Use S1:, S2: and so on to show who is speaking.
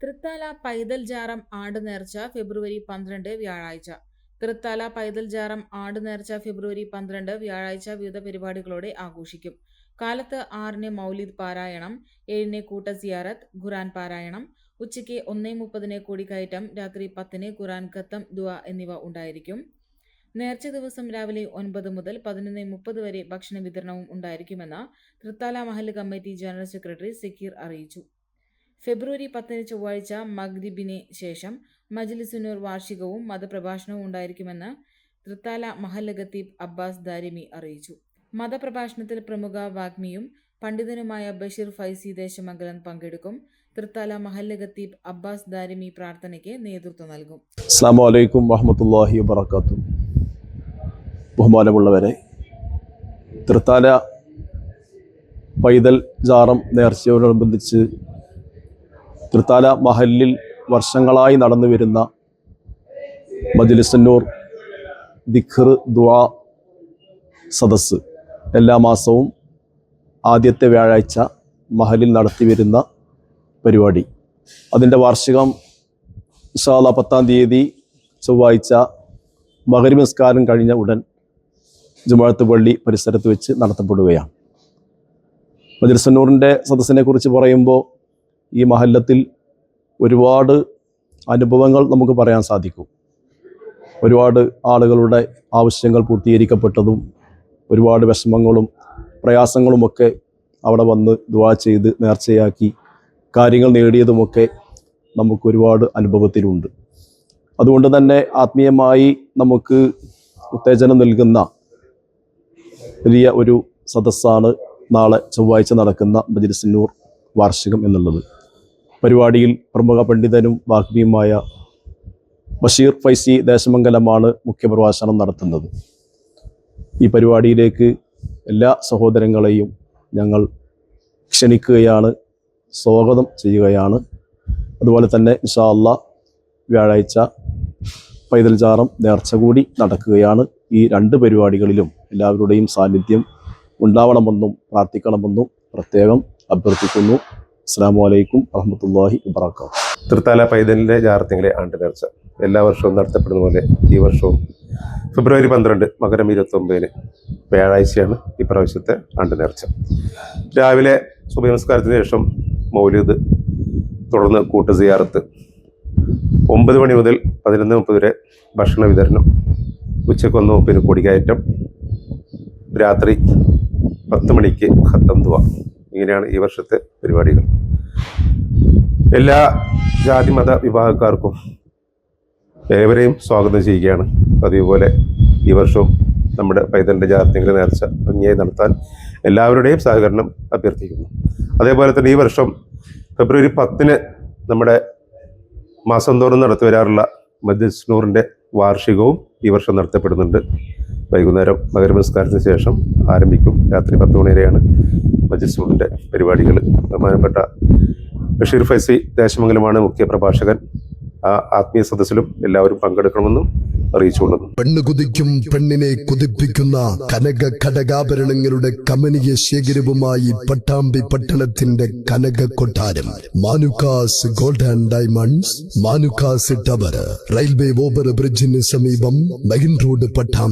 S1: തൃത്താല പൈതൽ ജാറം ആട് നേർച്ച ഫെബ്രുവരി പന്ത്രണ്ട് വ്യാഴാഴ്ച. തൃത്താല പൈതൽ ജാറം ആട് നേർച്ച ഫെബ്രുവരി പന്ത്രണ്ട് വ്യാഴാഴ്ച വിവിധ പരിപാടികളോടെ ആഘോഷിക്കും. കാലത്ത് ആറിന് മൗലിദ് പാരായണം ഏഴിന് കൂട്ട സിയാറത്ത് ഖുറാൻ പാരായണം ഉച്ചയ്ക്ക് ഒന്നേ മുപ്പതിന് കൂടിക്കയറ്റം രാത്രി പത്തിന് ഖുറാൻ ഖത്തം ദുവ എന്നിവ ഉണ്ടായിരിക്കും. നേർച്ച ദിവസം രാവിലെ ഒൻപത് മുതൽ പതിനൊന്ന് മുപ്പത് വരെ ഭക്ഷണ വിതരണവും ഉണ്ടായിരിക്കുമെന്ന് Thrithala Mahal committee general secretary Zakir അറിയിച്ചു. ഫെബ്രുവരി പത്തിന് ചൊവ്വാഴ്ച മഗ്രിബിന് ശേഷം മജ്ലിസുനൂർ വാർഷികവും മതപ്രഭാഷണവും ഉണ്ടായിരിക്കുമെന്ന് തൃത്താല മഹല്ല് ഖത്തീബ് അബ്ബാസ് ദാരിമി അറിയിച്ചു. മതപ്രഭാഷണത്തിൽ പ്രമുഖ വാഗ്മിയും പണ്ഡിതനുമായ ബഷീർ ഫൈസി ദേശമംഗലം പങ്കെടുക്കും. തൃത്താല ഖത്തീബ് അബ്ബാസ് ദാരിമി പ്രാർത്ഥനയ്ക്ക് നേതൃത്വം നൽകും.
S2: അസ്സാം വലൈക്കും വറഹമത്തല്ലാഹി വബർക്കാത്തു ബഹുമാനമുള്ളവരെ തൃത്താല പൈതൽ ജാറം നേർച്ചയോടനുബന്ധിച്ച് തൃത്താല മഹലിൽ വർഷങ്ങളായി നടന്നു വരുന്ന മജ്ലിസന്നൂർ ദിഖർ ദുആ സദസ്സ്. എല്ലാ മാസവും ആദ്യത്തെ വ്യാഴാഴ്ച മഹലിൽ നടത്തി വരുന്ന പരിപാടി. അതിന്റെ വാർഷികം ഇഷാല പത്താം തീയതി ചൊവ്വാഴ്ച മകരി നിസ്കാരം കഴിഞ്ഞ ഉടൻ ജുമാഴത്ത് പള്ളി പരിസരത്ത് വെച്ച് നടത്തപ്പെടുകയാണ്. മജിർസന്നൂറിന്റെ സദസ്സിനെ കുറിച്ച് പറയുമ്പോൾ ഈ മഹല്ലത്തിൽ ഒരുപാട് അനുഭവങ്ങൾ നമുക്ക് പറയാൻ സാധിക്കും. ഒരുപാട് ആളുകളുടെ ആവശ്യങ്ങൾ പൂർത്തീകരിക്കപ്പെട്ടതും ഒരുപാട് വിഷമങ്ങളും പ്രയാസങ്ങളുമൊക്കെ അവിടെ വന്ന് ദുവാ ചെയ്ത് നേർച്ചയാക്കി കാര്യങ്ങൾ നേടിയതുമൊക്കെ നമുക്ക് ഒരുപാട് അനുഭവത്തിലുണ്ട്. അതുകൊണ്ട് തന്നെ ആത്മീയമായി നമുക്ക് ഉത്തേജനം നൽകുന്ന വലിയ ഒരു സദസ്സാണ് നാളെ ചൊവ്വാഴ്ച നടക്കുന്ന മജിലിസിന്നൂർ വാർഷികം എന്നുള്ളത്. പരിപാടിയിൽ പ്രമുഖ പണ്ഡിതനും വാഗ്മിയുമായ ബഷീർ ഫൈസി ദേശമംഗലമാണ് മുഖ്യപ്രഭാഷണം നടത്തുന്നത്. ഈ പരിപാടിയിലേക്ക് എല്ലാ സഹോദരങ്ങളെയും ഞങ്ങൾ ക്ഷണിക്കുകയാണ് സ്വാഗതം ചെയ്യുകയാണ്. അതുപോലെ തന്നെ ഇൻഷാ അള്ളാ വ്യാഴാഴ്ച പൈതൽ ചാറം നേർച്ച കൂടി നടക്കുകയാണ്. ഈ രണ്ട് പരിപാടികളിലും എല്ലാവരുടെയും സാന്നിധ്യം ഉണ്ടാവണമെന്നും പ്രാർത്ഥിക്കണമെന്നും പ്രത്യേകം അഭ്യർത്ഥിക്കുന്നു. അസ്സാം വലൈക്കും വറഹമത്തല്ലാഹി വാബർക്കാത്തു
S3: തൃത്താല പൈതലിന്റെ ജാർത്തിങ്ങളെ ആണ്ട് നേർച്ച എല്ലാ വർഷവും നടത്തപ്പെടുന്ന പോലെ ഈ വർഷവും ഫെബ്രുവരി പന്ത്രണ്ട് മകരം ഇരുപത്തൊമ്പതിന് വ്യാഴാഴ്ചയാണ് ഈ പ്രാവശ്യത്തെ ആണ്ട് നേർച്ച രാവിലെ സുഭനമസ്കാരത്തിന് ശേഷം മൗലിദ് തുടർന്ന് കൂട്ട സിയാറത്ത്. ഒമ്പത് മണി മുതൽ പതിനൊന്ന് മുപ്പത് വരെ ഭക്ഷണ വിതരണം. ഉച്ചക്കൊന്ന് മുപ്പതിന് കൊടികയറ്റം. രാത്രി പത്ത് മണിക്ക് ഖത്തം തുവ ഇങ്ങനെയാണ് ഈ വർഷത്തെ പരിപാടികൾ. എല്ലാ ജാതി മത വിഭാഗക്കാർക്കും ഏവരെയും സ്വാഗതം ചെയ്യുകയാണ്. അതേപോലെ ഈ വർഷവും നമ്മുടെ പൈതലിന്റെ ജാതിയുടെ നേർച്ച ഭംഗിയായി നടത്താൻ എല്ലാവരുടെയും സഹകരണം അഭ്യർത്ഥിക്കുന്നു. അതേപോലെ തന്നെ ഈ വർഷം ഫെബ്രുവരി പത്തിന് നമ്മുടെ മാസം തോറും നടത്തി വരാറുള്ള മജ്ലിസ്നൂറിന്റെ വാർഷികവും ഈ വർഷം നടത്തപ്പെടുന്നുണ്ട്. വൈകുന്നേരം മകരപുരസ്കാരത്തിന് ശേഷം ആരംഭിക്കും. രാത്രി പത്ത് മണി വരെയാണ് മജ്ലിസ്നൂറിന്റെ പരിപാടികൾ. ബഹുമാനപ്പെട്ട ബഷീർ ഫൈസി ദേശമംഗലമാണ് മുഖ്യ പ്രഭാഷകൻ. ആത്മീയ സദസ്സിലും എല്ലാവരും പങ്കെടുക്കണമെന്നും അറിയിച്ചുകൊള്ളുന്നു.
S4: പെണ്ണ് കുതിക്കും പെണ്ണിനെ കുതിപ്പിക്കുന്ന കനക ഘടകാഭരണങ്ങളുടെ കമനീയ ശേഖരവുമായി പട്ടാമ്പി പട്ടണത്തിന്റെ കനക കൊട്ടാരം. Manukkas gold and diamonds Manukkas tower railway over ബ്രിഡ്ജിന് സമീപം മെയിൻ റോഡ് പട്ടാമ്പി.